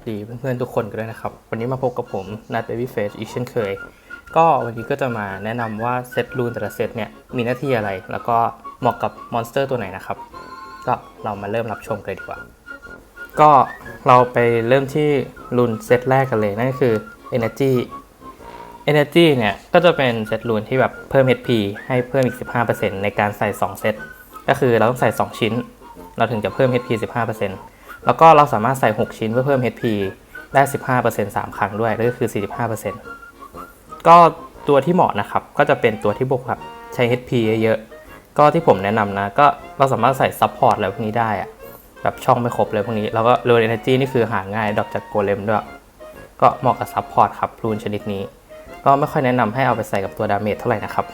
สดีเพื่อนๆทุกคนกันด้วยนะครับ วันนี้มาพบกับผมนัดเบบี้เฟสอีกเช่นเคย ก็วันนี้ก็จะมาแนะนำว่าเซตรูนแต่ละเซตเนี่ยมีหน้าที่อะไร แล้วก็เหมาะกับมอนสเตอร์ตัวไหนนะครับ ก็เรามาเริ่มรับชมกันดีกว่า ก็เราไปเริ่มที่รูนเซตแรกกันเลยนั่นก็คือ Energy Energy เนี่ยก็จะเป็นเซตรูนที่แบบเพิ่ม HP ให้เพิ่มอีก 15%ในการใส่ 2 เซต ก็คือเราต้องใส่ 2 ชิ้น เราถึงจะเพิ่ม HP 15% แล้วก็เราสามารถใส่ 6 ชิ้นเพื่อเพิ่ม HP ได้ 15% 3 ครั้งด้วยนั่นก็คือ 45%ก็ตัวที่เหมาะนะครับ ก็จะเป็นตัวที่บวกแบบใช้ HP เยอะๆ ก็ที่ผมแนะนำนะ ก็เราสามารถใส่ซัพพอร์ตอะไรพวกนี้ได้อะแบบช่องไม่ครบเลยพวกนี้ แล้วก็ Low Energy นี่คือหาง่ายดอกจากโกเลมด้วย ก็เหมาะกับซัพพอร์ตครับรูนชนิดนี้ ก็ไม่ค่อยแนะนำให้เอาไปใส่กับตัวดาเมจเท่าไหร่นะครับ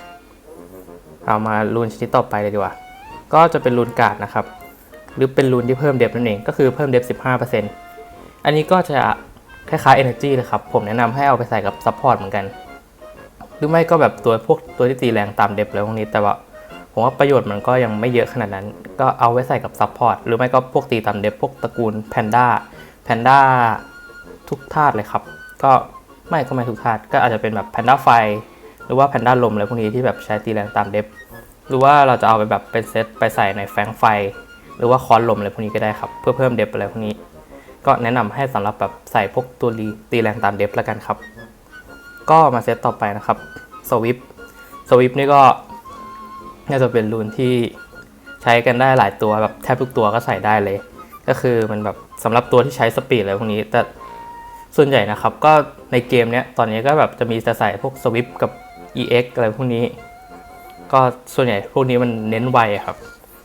เอามารูนชนิดต่อไปเลยดีกว่า ก็จะเป็นรูนการ์ดนะครับ หรือเป็นรูนที่เพิ่มเดฟนั่นเอง ก็คือเพิ่มเดฟ15%อันนี้ก็จะคล้ายๆ Energy เลยครับ ผมแนะนำให้เอาไปใส่กับซัพพอร์ตเหมือนกัน หรือไม่ก็แบบตัวพวกตัวที่ตีแรงตามเดฟอะไรพวกนี้ แต่ว่าผมว่าประโยชน์มันก็ยังไม่เยอะขนาดนั้น ก็เอาไว้ใส่กับซัพพอร์ตหรือไม่ก็พวกตีตามเดฟพวกตระกูลแพนด้าแพนด้าทุกธาตุเลยครับ ก็ไม่ก็ไม่ทุกธาตุก็อาจจะเป็นแบบแพนด้าไฟ หรือว่าแพนด้าลมอะไรพวกนี้ที่แบบใช้ตีแรงตามเดฟหรือว่าเราจะเอาไปแบบเป็นเซตไปใส่ในแฟงไฟ หรือว่าคอนลมอะไรพวกนี้ก็ได้ครับ เพื่อเพิ่มเดฟอะไรพวกนี้ ก็แนะนำให้สำหรับแบบใส่พวกตัวรีตีแรงตามเดฟแล้วกันครับ ก็มาเซตต่อไปนะครับสวิปสวิปนี่ก็น่าจะเป็นรูนที่ใช้กันได้หลายตัวแบบแทบทุกตัวก็ใส่ได้เลย ก็คือมันแบบสำหรับตัวที่ใช้สปีดอะไรพวกนี้ แต่ส่วนใหญ่นะครับ ก็ในเกมเนี้ยตอนนี้ก็แบบจะมีจะใส่พวกสวิปกับ EX อะไรพวกนี้ ก็ส่วนใหญ่พวกนี้มันเน้นไวครับ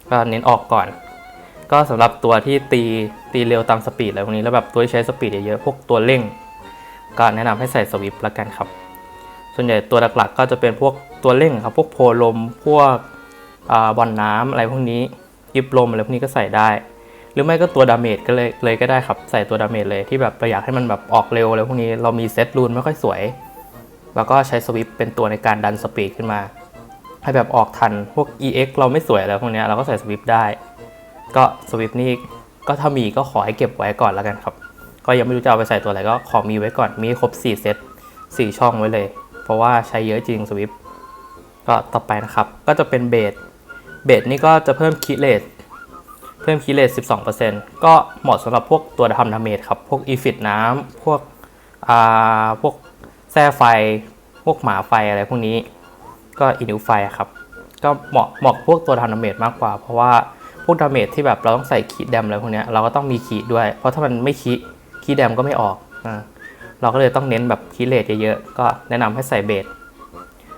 ก็เน้นออกก่อน ก็สำหรับตัวที่ตีตีเร็วตามสปีดอะไรพวกนี้แล้วแบบตัวที่ใช้สปีดเยอะๆพวกตัวเร่ง ก็แนะนำให้ใส่สวิปละกันครับ ส่วนใหญ่ตัวหลักๆก็จะเป็นพวกตัวเร่งครับ พวกโพลมพวกอบอลน้ำอะไรพวกนี้ยิบลมอะไรพวกนี้ก็ใส่ได้ หรือไม่ก็ตัวดาเมจก็เลยเลยก็ได้ครับใส่ตัวดาเมจเลยที่แบบเราอยากให้มันแบบออกเร็วอะไรพวกนี้เรามีเซตรูนไม่ค่อยสวย แล้วก็ใช้สวิปเป็นตัวในการดันสปีดขึ้นมาให้แบบออกทันพวก EX เราไม่สวยแล้วพวกนี้เราก็ใส่สวิปได้ ก็สวิปนี่ก็ถ้ามีก็ขอให้เก็บไว้ก่อนแล้วกันครับ ก็ยังไม่รู้จะเอาไปใส่ตัวอะไรก็ขอมีไว้ก่อนมีครบ 4 เซต4 ช่องไว้เลย เพราะว่าใช้เยอะจริงสวิปก็ต่อไปนะครับ ก็จะเป็นเบสเบสนี่ก็จะเพิ่มคีเลสเพิ่มคีเลส12%ก็เหมาะสำหรับพวกตัวทำดาเมจครับ พวกอีฟิตน้ำพวกอ่าพวกแส้ไฟ พวกหมาไฟอะไรพวกนี้ ก็อินิวไฟครับ ก็เหมาะเหมาะพวกตัวทำดาเมจมากกว่า เพราะว่า พวกดาเมจที่แบบเราต้องใส่คีดแดมอะไรพวกนี้เราก็ต้องมีคีดด้วย เพราะถ้ามันไม่คีคีดแดมก็ไม่ออกอ่าเราก็เลยต้องเน้นแบบคีเลสเยอะๆ ก็แนะนำให้ใส่เบส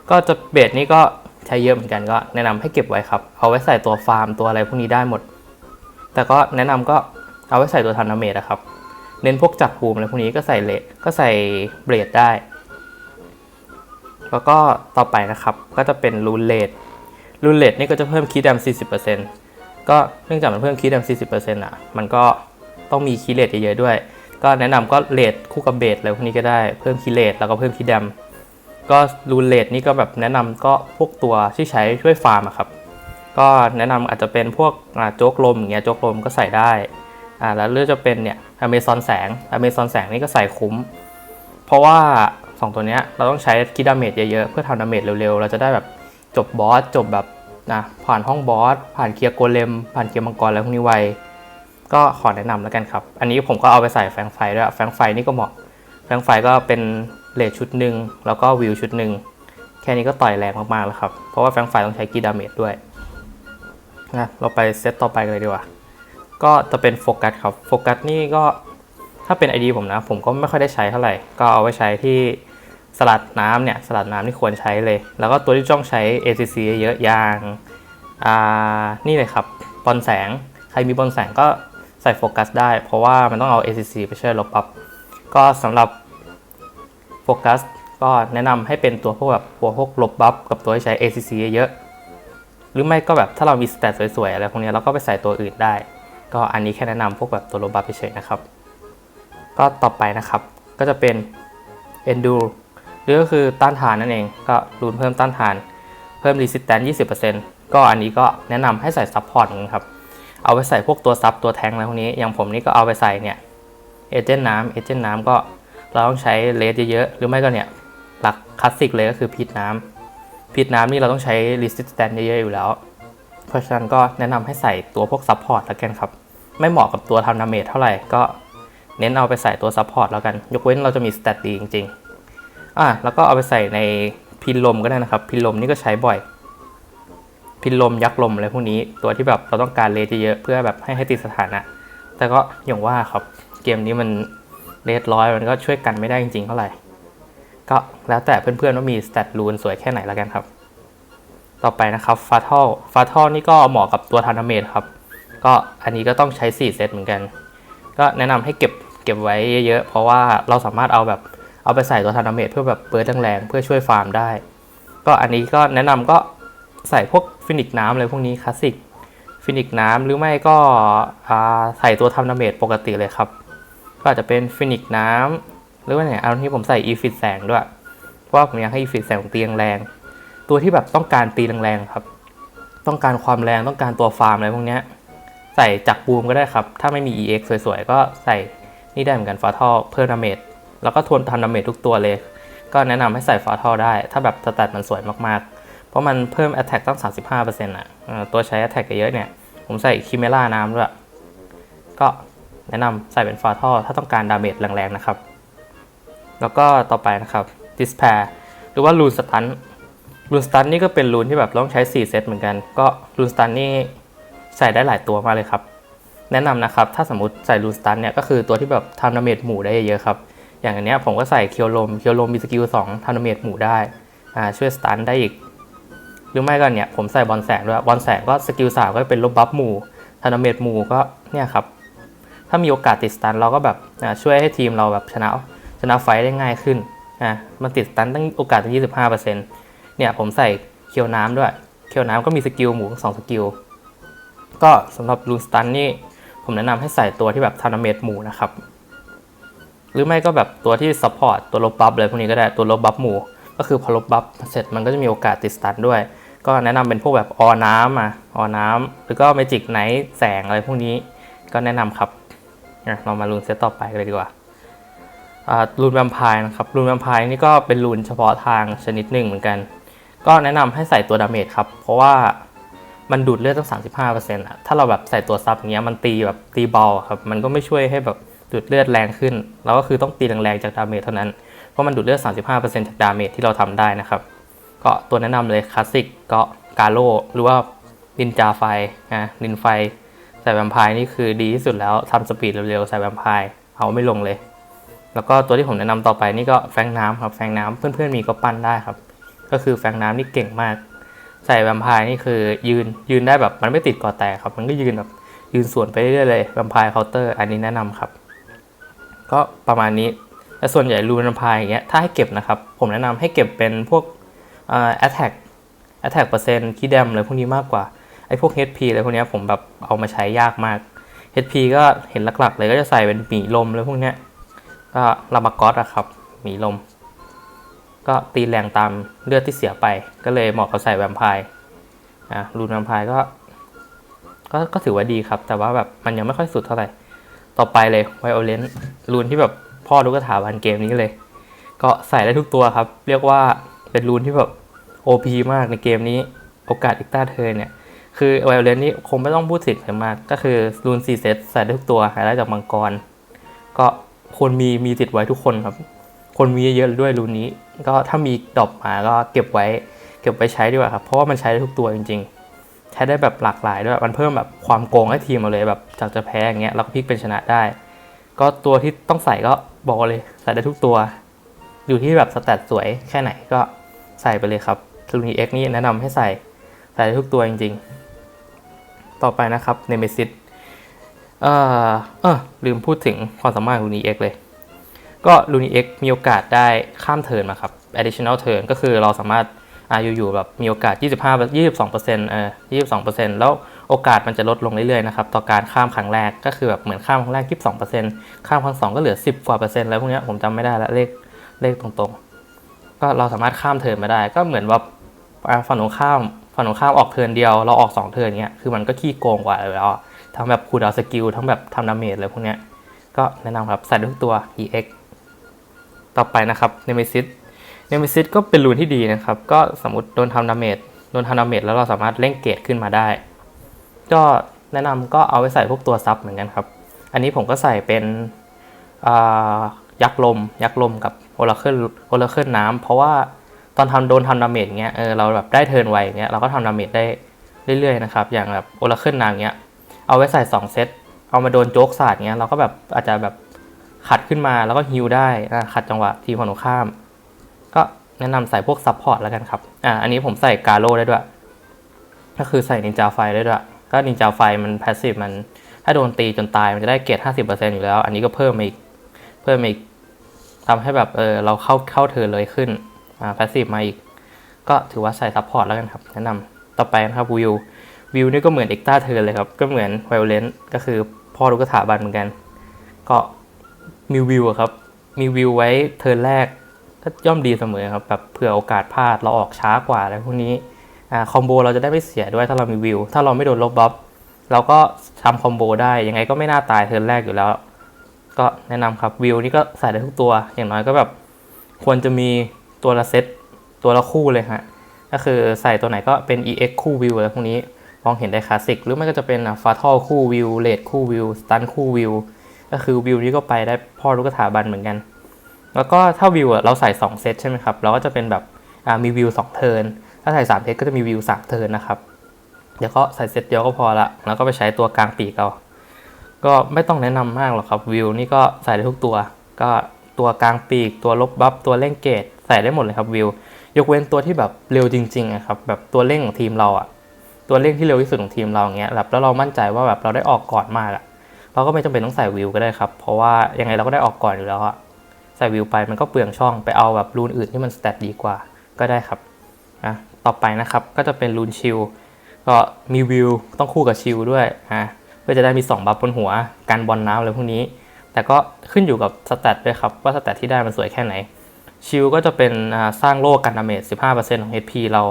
ก็จะเบสนี่ก็ใช้เยอะเหมือนกันก็แนะนำให้เก็บไว้ครับ เอาไว้ใส่ตัวฟาร์มตัวอะไรพวกนี้ได้หมด แต่ก็แนะนำก็เอาไว้ใส่ตัวทำดาเมจนะครับ เน้นพวกจักรภูมิอะไรพวกนี้ก็ใส่เลสก็ใส่เบรดได้ แล้วก็ต่อไปนะครับ ก็จะเป็นรูเลดรูเลดนี่ก็จะเพิ่มคีย์แดม40% ก็เนื่องจากมันเพิ่มคีย์แดม40%อะ มันก็ต้องมีคีเลดเยอะๆด้วย ก็แนะนำก็เลดคู่กับเบสอะไรพวกนี้ก็ได้ เพิ่มคีเลดแล้วก็เพิ่มคีย์แดมก็รูเลดนี่ก็แบบแนะนำก็พวกตัวที่ใช้ช่วยฟาร์มอะครับ ก็แนะนำอาจจะเป็นพวกโจ๊กลมอย่างเงี้ยโจ๊กลมก็ใส่ได้อ่าแล้วเลือกจะเป็นเนี่ยอเมซอนแสงอเมซอนแสงนี่ก็ใส่คุ้ม เพราะว่า 2 ตัวเนี้ยเราต้องใช้คิดดาเมจเยอะๆ เพื่อทำดาเมจเร็วๆ เราจะได้แบบจบบอสจบแบบ นะผ่านห้องบอสผ่านเคลียร์โกเลม ผ่านเคลียร์มังกรอะไรพวกนี้ไวก็ขอแนะนำแล้วกันครับ อันนี้ผมก็เอาไปใส่แฟงไฟด้วยแฟงไฟนี่ก็เหมาะ แฟงไฟก็เป็นเลทชุดหนึ่งแล้วก็วิวชุดหนึ่งแค่นี้ก็ต่อยแรงมากๆแล้วครับ เพราะว่าแฟงไฟต้องใช้กีดาเมจด้วยนะเราไปเซตต่อไปกันเลยดีกว่า ก็จะเป็นโฟกัสครับโฟกัสนี่ก็ถ้าเป็น ID ผมนะ ผมก็ไม่ค่อยได้ใช้เท่าไหร่ ก็เอาไว้ใช้ที่ สลัดน้ำเนี่ยสลัดน้ำที่ควรใช้เลย แล้วก็ตัวที่ต้องใช้ ACC เยอะอย่างอ่านี่เลยครับบอลแสง ใครมีบอลแสงก็ใส่โฟกัสได้ เพราะว่ามันต้องเอา ACC ไปช่วยลบปับก็สำหรับโฟกัสก็แนะนำให้เป็นตัวพวกแบบตัวพวกลบบัฟกับตัวที่ใช้ ACC เยอะหรือไม่ก็แบบถ้าเรามีสเตตสวยๆอะไรพวกนี้เราก็ไปใส่ตัวอื่นได้ ก็อันนี้แค่แนะนำพวกแบบตัวลบบัฟเฉยๆนะครับ ก็ต่อไปนะครับก็จะเป็น Endure หรือก็คือต้านทานนั่นเอง ก็รูนเพิ่มต้านทาน เพิ่ม Resistance 20%ก็อันนี้ก็แนะนำให้ใส่ Support เหมือนกันครับ เอาไปใส่พวกตัวซับตัวแทงอะไรพวกนี้ อย่างผมนี่ก็เอาไปใส่เนี่ย เอเจนต์น้ำเอเจนต์น้ำก็เราต้องใช้เลสเยอะๆ หรือไม่ก็เนี่ย หลักคลาสสิกเลยก็คือพิษน้ำพิษน้ำนี่เราต้องใช้ resistance เยอะๆ อยู่แล้ว เพราะฉะนั้นก็แนะนำให้ใส่ตัวพวก support แล้วกันครับ ไม่เหมาะกับตัวทำดาเมจเท่าไหร่ก็เน้นเอาไปใส่ตัว support แล้วกัน ยกเว้นเราจะมี stat ดีจริงๆ อะแล้วก็เอาไปใส่ในพินลมก็ได้นะครับ พินลมนี่ก็ใช้บ่อย พินลมยักษ์ลมอะไรพวกนี้ ตัวที่แบบเราต้องการเลสเยอะเพื่อแบบให้ให้ติดสถานะ แต่ก็อย่างว่าครับเกมนี้มันเลสร้อยมันก็ช่วยกันไม่ได้จริงๆเท่าไหร่ ก็แล้วแต่เพื่อนๆว่ามีสเตตรูนสวยแค่ไหนแล้วกันครับ ต่อไปนะครับฟาทัลฟาทัลนี่ก็เหมาะกับตัวทันเมทครับ ก็อันนี้ก็ต้องใช้4เซตเหมือนกัน ก็แนะนำให้เก็บเก็บไว้เยอะๆเพราะว่าเราสามารถเอาแบบ เอาไปใส่ตัวทันเมทเพื่อแบบเปิดแรงๆเพื่อช่วยฟาร์มได้ ก็อันนี้ก็แนะนำก็ใส่พวกฟินิกน้ำอะไรพวกนี้คลาสสิกฟินิกน้ำหรือไม่ก็อ่าใส่ตัวทำดาเมจปกติเลยครับ ก็อาจจะเป็นฟินิกน้ำหรือว่าเนี่ยเอาที่ผมใส่อีฟิตแสงด้วย เพราะว่าผมอยากให้อีฟิตแสงตีแรงตัวที่แบบต้องการตีแรงๆครับ ต้องการความแรงต้องการตัวฟาร์มอะไรพวกนี้ใส่จักรบูมก็ได้ครับ ถ้าไม่มี EX สวยๆ ก็ใส่นี่ได้เหมือนกันฟาทอเพิ่มดาเมจ แล้วก็ทวนทันดาเมจทุกตัวเลย ก็แนะนำให้ใส่ฟาทอได้ ถ้าแบบสแตทมันสวยมากๆ เพราะมันเพิ่ม Attack ตั้ง 35%อะเออตัวใช้ Attack เยอะเนี่ย ผมใส่คิเมล่าน้ำด้วย ก็แนะนำใส่เป็นฟาทอถ้าต้องการดาเมจแรงๆนะครับ แล้วก็ต่อไปนะครับ Despair หรือว่ารูนสตันรูนสตันนี่ก็เป็นรูนที่แบบต้องใช้ 4 เซตเหมือนกัน ก็รูนสตันนี่ใส่ได้หลายตัวมากเลยครับ แนะนำนะครับ ถ้าสมมติใส่รูนสตันเนี่ยก็คือตัวที่แบบทำดาเมจหมู่ได้เยอะครับ อย่างอันเนี้ยผมก็ใส่เคียวลมเคียวลมมีสกิล2ทำดาเมจหมู่ได้อ่าช่วยสตันได้อีก หรือไม่ก็เนี่ยผมใส่บอลแสงด้วยบอลแสงก็สกิลสามก็เป็นลบบัฟหมู่ทานาเมตหมู่ก็เนี่ยครับถ้ามีโอกาสติดสตันเราก็แบบช่วยให้ทีมเราแบบชนะชนะไฟได้ง่ายขึ้นอะมันติดสตันตั้งโอกาสตั้ง25%เนี่ยผมใส่เคียวน้ำด้วย เคียวน้ำก็มีสกิลหมู่สองสกิลก็สำหรับลูนสตันนี่ผมแนะนำให้ใส่ตัวที่แบบทานาเมตหมู่นะครับ หรือไม่ก็แบบตัวที่ซัพพอร์ตตัวลบบัฟเลยพวกนี้ก็ได้ตัวลบบัฟหมู่ ก็คือพอลบบัฟเสร็จมันก็จะมีโอกาสติดสตันด้วย ก็แนะนำเป็นพวกแบบออน้ำอะออน้ำหรือก็เมจิกไนท์แสงอะไรพวกนี้ก็แนะนำครับอะเรามาลูนเซตต่อไปกันเลยดีกว่าลุนแวมไพร์นะครับลูนแวมไพร์นี่ก็เป็นลูนเฉพาะทางชนิดหนึ่งเหมือนกัน ก็แนะนำให้ใส่ตัวดาเมจครับ เพราะว่ามันดูดเลือดตั้ง 35%อะถ้าเราแบบใส่ตัวซับอย่างเงี้ยมันตีแบบตีเบาครับ มันก็ไม่ช่วยให้แบบ ดูดเลือดแรงขึ้น เราก็คือต้องตีแรงๆจากดาเมจเท่านั้น เพราะมันดูดเลือด 35%จากดาเมจที่เราทำได้นะครับ ก็ตัวแนะนำเลยคลาสสิกก็กาโลหรือว่านินจาไฟนะนินไฟใส่แวมไพร์นี่คือดีที่สุดแล้วทำสปีดเร็วๆใส่แวมไพร์เอาไม่ลงเลย แล้วก็ตัวที่ผมแนะนำต่อไปนี่ก็แฟงน้ำครับแฟงน้ำเพื่อนๆมีก็ปั้นได้ครับ ก็คือแฟงน้ำนี่เก่งมาก ใส่แวมไพร์นี่คือยืนยืนได้แบบมันไม่ติดก่อแตกครับ มันก็ยืนแบบยืนสวนไปเรื่อยๆเลยแวมไพร์เคาน์เตอร์อันนี้แนะนำครับ ก็ประมาณนี้แต่ส่วนใหญ่รูนพายอย่างเงี้ยถ้าให้เก็บนะครับ ผมแนะนำให้เก็บเป็นพวกแอ่า attack attack เปอร์เซ็นต์คีแดมอะไรพวกนี้มากกว่าไอ้พวก HP อะไรพวกเนี้ยผมแบบเอามาใช้ยากมาก HP ก็เห็นหลักๆเลยก็จะใส่เป็นหมีลมอะไรพวกเนี้ยก็ลามากอสอะครับหมีลม ก็ตีแรงตามเลือดที่เสียไป ก็เลยเหมาะกับใส่แวมไพร์อะรูนแวมไพร์ก็ก็ ก็ถือว่าดีครับ แต่ว่าแบบมันยังไม่ค่อยสุดเท่าไหร่ ต่อไปเลยไวโอเลนรูนที่แบบพ่อทุกถาบันเกมนี้เลย ก็ใส่ได้ทุกตัวครับ เรียกว่าเป็นรูนที่แบบ OP มากในเกมนี้โอกาสอีกต้าเธอเนี่ย คือไวโอเลนนี่คงไม่ต้องพูดถึงเลยมาก ก็คือรูน4เซตใส่ได้ทุกตัวหายได้จากมังกร ก็คนมีมีติดไว้ทุกคนครับ คนมีเยอะๆด้วยรูนนี้ ก็ถ้ามีดรอปมาก็เก็บไว้ เก็บไว้ใช้ดีกว่าครับเพราะว่ามันใช้ได้ทุกตัวจริงๆ ใช้ได้แบบหลากหลายด้วยมันเพิ่มแบบความโกงให้ทีมเราเลยแบบจากจะแพ้อย่างเงี้ยเราก็พลิกเป็นชนะได้ ก็ตัวที่ต้องใส่ก็บอกเลยใส่ได้ทุกตัว อยู่ที่แบบสแตทสวยแค่ไหนก็ใส่ไปเลยครับลูนีเอ็กนี่แนะนำให้ใส่ใส่ได้ทุกตัวจริง ๆ ต่อไปนะครับเนเมซิสเอ่อเออลืมพูดถึงความสามารถของลูนีเอ็กเลยก็ลูนีเอ็กมีโอกาสได้ข้ามเทิร์นมาครับ additional turn ก็คือเราสามารถ อาอยู่ๆแบบมีโอกาส 25 22เปอร์เซ็นต์เออ22เปอร์เซ็นต์แล้วโอกาสมันจะลดลงเรื่อยๆนะครับต่อการข้ามครั้งแรกก็คือแบบเหมือนข้ามครั้งแรก 22เปอร์เซ็นต์ข้ามครั้งสองก็เหลือ 10กว่าเปอร์เซ็นต์แล้วพวกนี้ผมจำไม่ได้ละเลขเลขตรงๆ ก็เราสามารถข้ามเทิร์นมาได้ ก็เหมือนว่าฝั่งตรงข้ามฝั่งตรงข้ามออกเทิร์นเดียวเราออกสองเทิร์นเนี้ยคือมันก็ขี้โกงกว่าเลยแล้วอะทั้งแบบคูดาวสกิลทั้งแบบทำดาเมจอะไรพวกเนี้ยก็แนะนำครับใส่ทุกตัว EX ต่อไปนะครับ Nemesis Nemesis ก็เป็นรูนที่ดีนะครับ ก็สมมติโดนทำดาเมจโดนทำดาเมจแล้วเราสามารถเร่งเกรดขึ้นมาได้ ก็แนะนำก็เอาไว้ใส่พวกตัวซับเหมือนกันครับ อันนี้ผมก็ใส่เป็นยักษ์ลม ยักษ์ลมกับโอราเคิลโอราเคิลน้ำเพราะว่าตอนทำโดนทำดาเมจเงี้ยเออเราแบบได้เทิร์นไวเงี้ยเราก็ทำดาเมจได้เรื่อยๆนะครับ อย่างแบบโอราเคิลน้ำเงี้ยเอาไว้ใส่ 2 เซตเอามาโดนโจ๊กศาสตร์เงี้ยเราก็แบบอาจจะแบบขัดขึ้นมาแล้วก็ฮิวได้นะขัดจังหวะทีมฝั่งตรงข้าม ก็แนะนำใส่พวกซับพอร์ตแล้วกันครับ อ่า อันนี้ผมใส่กาโ o ได้ด้วย ก็คือใส่นินจาไฟได้ด้วย ก็นินจาไฟมันแพสซีฟมัน ถ้าโดนตีจนตายมันจะได้เกรด50%อยู่แล้ว อันนี้ก็เพิ่มมาอีก เพิ่มมาอีกทำให้แบบเออเราเข้าเข้าเธอเลยขึ้น อ่าแพสซีฟมาอีก ก็ถือว่าใส่ซับพอร์ตแล้วกันครับ แนะนำต่อไปนะครับวิว วิวนี่ก็เหมือนเอ็กต้าเธอเลยครับ ก็เหมือนไวโอเลนต์ก็คือพ่อลูกสถาบันเหมือนกัน ก็มีวิวอะครับ มีวิวไว้เทิร์นแรก ก็ย่อมดีเสมอครับแบบเผื่อโอกาสพลาดเราออกช้ากว่าอะไรพวกนี้อ่าคอมโบเราจะได้ไม่เสียด้วยถ้าเรามีวิว ถ้าเราไม่โดนลบบัฟเราก็ทำคอมโบได้ยังไงก็ไม่น่าตายเทิร์นแรกอยู่แล้ว ก็แนะนำครับวิวนี่ก็ใส่ได้ทุกตัว อย่างน้อยก็แบบควรจะมีตัวละเซตตัวละคู่เลยฮะก็คือใส่ตัวไหนก็เป็น EX คู่วิวอะไรพวกนี้มองเห็นได้คลาสสิกหรือไม่ก็จะเป็นฟาทอลคู่วิวเลดคู่วิวสตันคู่วิวก็คือวิวนี้ก็ไปได้พ่อลูกสถาบันเหมือนกัน แล้วก็ถ้าวิวเราใส่ 2 เซตใช่ไหมครับ เราก็จะเป็นแบบมีวิว2เทิร์น ถ้าใส่ 3 เซตก็จะมีวิว3เทิร์นนะครับ เดี๋ยวก็ใส่เซตเดียวก็พอละ แล้วก็ไปใช้ตัวกลางปีกเอา ก็ไม่ต้องแนะนำมากหรอกครับวิวนี่ก็ใส่ได้ทุกตัว ก็ตัวกลางปีก ตัวลบบัฟ ตัวเร่งเกตใส่ได้หมดเลยครับวิวยกเว้นตัวที่แบบเร็วจริงๆอะครับ แบบตัวเร่งของทีมเราอะตัวเร่งที่เร็วที่สุดของทีมเราอย่างเงี้ยแบบแล้วเรามั่นใจว่าแบบเราได้ออกก่อนมากอะเราก็ไม่จำเป็นต้องใส่วิวก็ได้ครับ เพราะว่ายังไงเราก็ได้ออกก่อนอยู่แล้วอะ ใส่วิวไปมันก็เปลืองช่องไปเอาแบบรูนอื่นที่มันสเตตดีกว่าก็ได้ครับนะต่อไปนะครับก็จะเป็นรูนชิลก็มีวิวต้องคู่กับชิลด้วยนะเพื่อจะได้มี 2 บัฟบนหัวกันบอลน้ำอะไรพวกนี้ แต่ก็ขึ้นอยู่กับสเตตด้วยครับ ว่าสเตตที่ได้มันสวยแค่ไหน ชิลก็จะเป็นสร้างโล่กันดาเมจ15%ของ HP เรา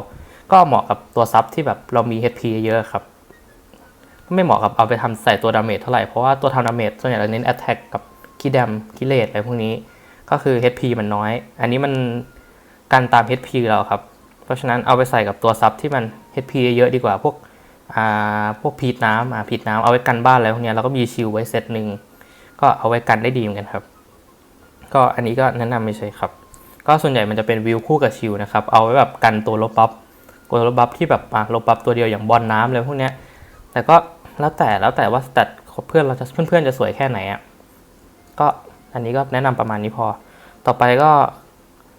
ก็เหมาะกับตัวซับที่แบบเรามี HP เยอะครับ ไม่เหมาะกับเอาไปทำใส่ตัวดาเมจเท่าไหร่ เพราะว่าตัวทำดาเมจส่วนใหญ่เราเน้น Attack กับคีแดมคีเลตอะไรพวกนี้ ก็คือ HP มันน้อย อันนี้มันกันตาม HP เราครับ เพราะฉะนั้นเอาไปใส่กับตัวซับที่มัน HP เยอะดีกว่าพวกอ่าพวกพีทน้ำอ่าพีทน้ำเอาไว้กันบ้านอะไรพวกเนี้ยเราก็มีชิลไว้เซตหนึ่งก็เอาไว้กันได้ดีเหมือนกันครับ ก็อันนี้ก็แนะนำไม่ใช่ครับ ก็ส่วนใหญ่มันจะเป็นวิวคู่กับชิลนะครับเอาไว้แบบกันตัวลบบัฟตัวลบบัฟที่แบบอะลบบัฟตัวเดียวอย่างบอลน้ำอะไรพวกเนี้ยแต่ก็แล้วแต่แล้วแต่ว่าสเตตเพื่อนเราจะเพื่อนๆจะสวยแค่ไหนอะก็ อันนี้ก็แนะนำประมาณนี้พอ ต่อไปก็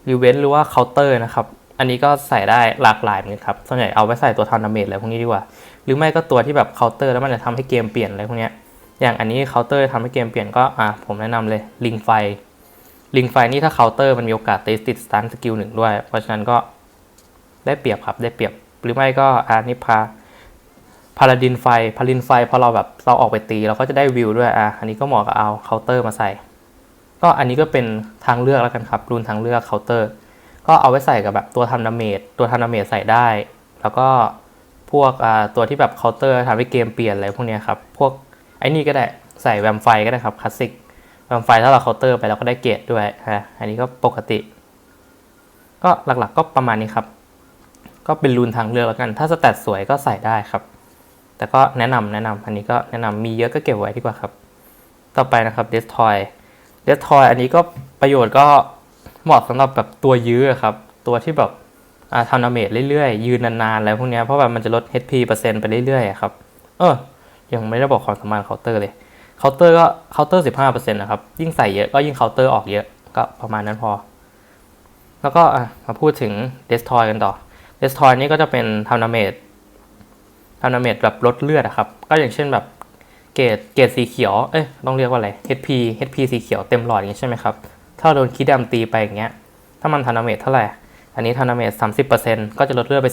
รีเวนหรือว่าเคาน์เตอร์นะครับ อันนี้ก็ใส่ได้หลากหลายเหมือนกันครับ ส่วนใหญ่เอาไว้ใส่ตัวทันดาเมจอะไรพวกนี้ดีกว่า หรือไม่ก็ตัวที่แบบเคาน์เตอร์แล้วมันจะทำให้เกมเปลี่ยนอะไรพวกนี้อย่างอันนี้เคาน์เตอร์ทำให้เกมเปลี่ยนก็อะผมแนะนำเลยลิงไฟ ลิงไฟนี่ถ้าเคาน์เตอร์มันมีโอกาสตีติดสตันสกิลหนึ่งด้วย เพราะฉะนั้นก็ได้เปรียบครับได้เปรียบ หรือไม่ก็อ่านี่พาพาราดินไฟพาราดินไฟพอเราแบบเราออกไปตีเราก็จะได้วิวด้วยอะอันนี้ก็เหมาะกับเอาเคาน์เตอร์มาใส่ ก็อันนี้ก็เป็นทางเลือกแล้วกันครับรูนทางเลือกเคาน์เตอร์ ก็เอาไว้ใส่กับแบบตัวทำดาเมจตัวทำดาเมจใส่ได้ แล้วก็พวกตัวที่แบบเคาน์เตอร์ทำให้เกมเปลี่ยนอะไรพวกเนี้ยครับ พวกไอ้นี่ก็ได้ใส่แวมไฟก็ได้ครับคลาสสิกแวมไฟถ้าเราเคาน์เตอร์ไปเราก็ได้เกรดด้วยฮะอันนี้ก็ปกติ ก็หลักๆก็ประมาณนี้ครับ ก็เป็นรูนทางเลือกแล้วกัน ถ้าสแตทสวยก็ใส่ได้ครับ แต่ก็แนะนำแนะนำอันนี้ก็แนะนำมีเยอะก็เก็บไว้ดีกว่าครับ ต่อไปนะครับ d e s t r o y d e s t r o y อันนี้ก็ประโยชน์ก็เหมาะสำหรับแบบตัวยื้อครับ ตัวที่แบบอ่าทำดาเมจเรื่อยๆ ยืนนานๆอะไรพวกเนี้ยเพราะแบบมันจะลด HP เปอร์เซ็นต์ไปเรื่อยๆครับ เออ ยังไม่ได้บอกความสามารถเคาน์เตอร์เลยเคาน์เตอร์ก็เคาน์เตอร์สิบห้าเปอร์เซ็นต์นะครับ ยิ่งใส่เยอะก็ยิ่งเคาน์เตอร์ออกเยอะ ก็ประมาณนั้นพอ แล้วก็อะมาพูดถึง d e s t r o y กันต่อ d e s t r o y นี่ก็จะเป็นทำดาเมจทำดาเมจแบบลดเลือดอะครับ ก็อย่างเช่นแบบ เกรดเกรดสีเขียว เอ้ยต้องเรียกว่าอะไร HP HP สีเขียวเต็มหลอดอย่างนี้ใช่ไหมครับ ถ้าโดนคีดดำตีไปอย่างเงี้ย ถ้ามันทำดาเมจเท่าไหร่ อันนี้ทำดาเมจ30%ก็จะลดเลือดไป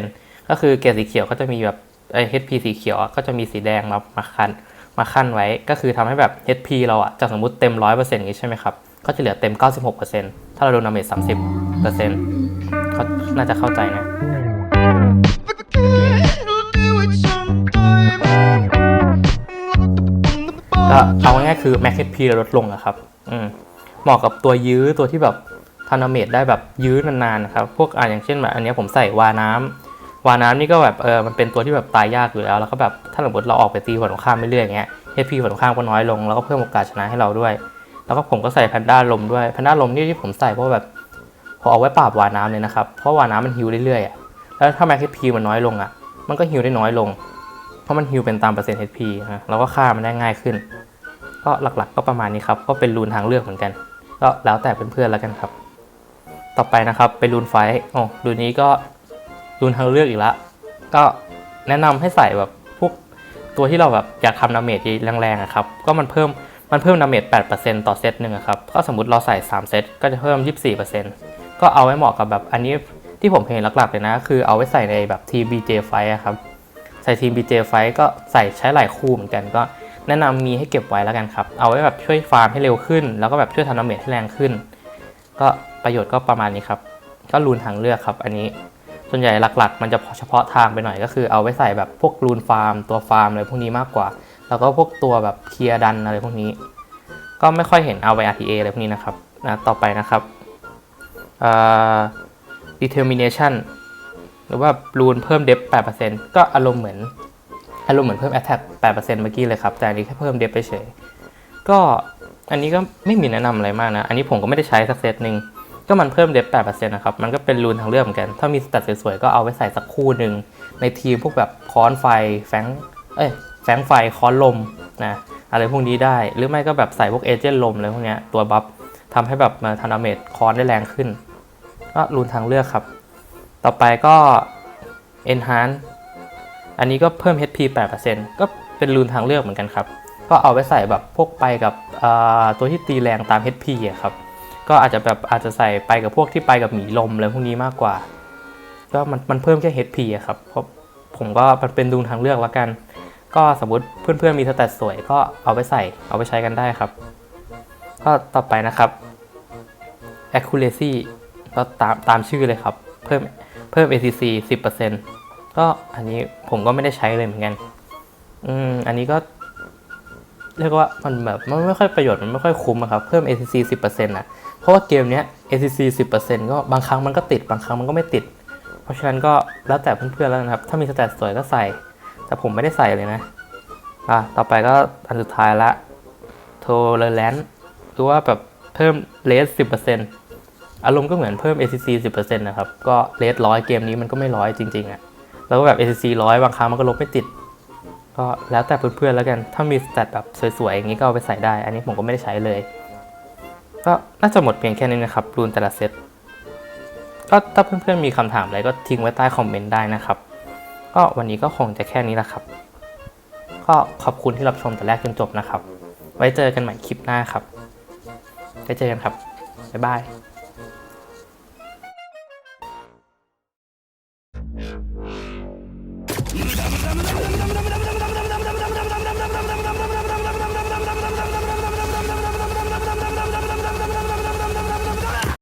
4%ก็คือเกรดสีเขียวก็จะมีแบบไอ HP สีเขียวก็จะมีสีแดงมามาคันมาขั้นไว้ ก็คือทำให้แบบ HP เราอะจากสมมติเต็ม100%อย่างนี้ใช่ไหมครับ ก็จะเหลือเต็ม 96%ถ้าเราโดนดาเมจ30%ก็น่าจะเข้าใจนะ ก็เอาง่ายๆคือ Max HP ลดลงอะครับอืมเหมาะกับตัวยื้อตัวที่แบบทานาเมดได้แบบยื้อนานๆนะครับพวกอ่าอย่างเช่นแบบอันนี้ผมใส่วาน้ำวาน้ำนี่ก็แบบเออมันเป็นตัวที่แบบตายยากอยู่แล้วแล้วก็แบบถ้าสมมติเราออกไปตีฝั่งตรงข้ามไม่เรื่อยอย่างเงี้ย HP ฝั่งตรงข้ามก็น้อยลงแล้วก็เพิ่มโอกาสชนะให้เราด้วย แล้วก็ผมก็ใส่แพนด้าลมด้วยแพนด้าลมนี่ที่ผมใส่เพราะแบบพอเอาไว้ปราบวาน้ำเลยนะครับเพราะวาน้ำมันฮิวเรื่อยๆอแล้วถ้า Max HP มันน้อยลงอะมันก็ฮิวได้น้อยลง เพราะมันฮิวเป็นตามเปอร์เซ็นต์ HP นะแล้วก็ฆ่ามันได้ง่ายขึ้น ก็หลักๆก็ประมาณนี้ครับ ก็เป็นรูนทางเลือกเหมือนกัน ก็แล้วแต่เพื่อนๆแล้วกันครับ ต่อไปนะครับเป็นรูนไฟโอ้รูนนี้ก็รูนทางเลือกอีกละ ก็แนะนำให้ใส่แบบพวกตัวที่เราแบบอยากทำดาเมจแรงๆอะครับ ก็มันเพิ่มมันเพิ่มดาเมจ8%ต่อเซตหนึ่งครับก็สมมติเราใส่ 3 เซตก็จะเพิ่ม 24%ก็เอาไว้เหมาะกับแบบอันนี้ที่ผมเห็นหลักๆเลยนะ คือเอาไว้ใส่ในแบบทีม BJ ไฟครับ ใส่ทีม BJ ไฟก็ใส่ใช้หลายคู่เหมือนกันก็แนะนำมีให้เก็บไว้แล้วกันครับ เอาไว้แบบช่วยฟาร์มให้เร็วขึ้น แล้วก็แบบช่วยทำดาเมจให้แรงขึ้น ก็ประโยชน์ก็ประมาณนี้ครับ ก็รูนทางเลือกครับ อันนี้ส่วนใหญ่หลักๆ มันจะเฉพาะทางไปหน่อยก็คือ เอาไว้ใส่แบบพวกรูนฟาร์ม ตัวฟาร์มอะไรพวกนี้มากกว่า แล้วก็พวกตัวแบบเคลียร์ดันอะไรพวกนี้ ก็ไม่ค่อยเห็นเอาไว้ RTA อะไรพวกนี้นะครับนะต่อไปนะครับ determination หรือว่ารูนเพิ่ม depth 8%ก็อารมณ์เหมือน อารมณ์เหมือนเพิ่ม attack 8%เมื่อกี้เลยครับ แต่อันนี้แค่เพิ่ม depth ไปเฉย ก็อันนี้ก็ไม่มีแนะนำอะไรมากนะ อันนี้ผมก็ไม่ได้ใช้สักเซตหนึ่งก็มันเพิ่ม depth 8%นะครับ มันก็เป็นรูนทางเลือกเหมือนกัน ถ้ามีสแตทสวยๆ ก็เอาไว้ใส่สักคู่หนึ่งในทีมพวกแบบค้อนไฟ แฟง เอ้ย แฟงไฟค้อนลมนะ อะไรพวกนี้ได้ หรือไม่ก็แบบใส่พวกเอเจนต์ลมอะไรพวกเนี้ยตัวบัฟทำให้แบบมาทันาเมจคอนได้แรงขึ้น ก็รูนทางเลือกครับ ต่อไปก็ Enhance อันนี้ก็เพิ่ม HP 8%ก็เป็นรูนทางเลือกเหมือนกันครับ ก็เอาไว้ใส่แบบพวกไปกับตัวที่ตีแรงตาม HP อะครับ ก็อาจจะแบบอาจจะใส่ไปกับพวกที่ไปกับหมีลมอะไรพวกนี้มากกว่า ก็มันมันเพิ่มแค่ HP อะครับเพราะผมก็มันเป็นรูนทางเลือกล้วกัน ก็สมมติเพื่อนๆมีสแตทสวยก็เอาไปใส่เอาไปใช้กันได้ครับ ก็ต่อไปนะครับ accuracy ก็ตามตามชื่อเลยครับ เพิ่ม พิ่ม ACC 10%ก็อันนี้ผมก็ไม่ได้ใช้เลยเหมือนกัน อืม อันนี้ก็เรียกว่ามันแบบมันไม่ค่อยประโยชน์มันไม่ค่อยคุ้มอะครับ เพิ่ม ACC 10%นะเพราะว่าเกมเนี้ย ACC 10%ก็บางครั้งมันก็ติดบางครั้งมันก็ไม่ติด เพราะฉะนั้นก็แล้วแต่เพื่อนๆแล้วนะครับ ถ้ามีสแตทสวยก็ใส่ แต่ผมไม่ได้ใส่เลยนะ อะ ต่อไปก็อันสุดท้ายละ tolerance หรือว่าแบบเพิ่ม rate 10% อารมณ์ก็เหมือนเพิ่ม ACC 10%นะครับ ก็ rate ร้อยเกมนี้มันก็ไม่ร้อยจริงๆอะ่ะ แล้วก็แบบ ACC ร้อยบางครั้งมันก็ลบไม่ติด ก็แล้วแต่เพื่อนๆแล้วกัน ถ้ามีสแตทแบบสวยๆ อย่างนี้ก็เอาไปใส่ได้ อันนี้ผมก็ไม่ได้ใช้เลย ก็น่าจะหมดเพียงแค่นี้นะครับ รูนแต่ละเซต ก็ถ้าเพื่อนๆมีคำถามอะไรก็ทิ้งไว้ใต้คอมเมนต์ได้นะครับ ก็วันนี้ก็คงจะแค่นี้แหละครับ ก็ขอบคุณที่รับชมแต่แรกจนจบนะครับ ไว้เจอกันใหม่คลิปหน้าครับไว้เจอกันครับบ๊ายบาย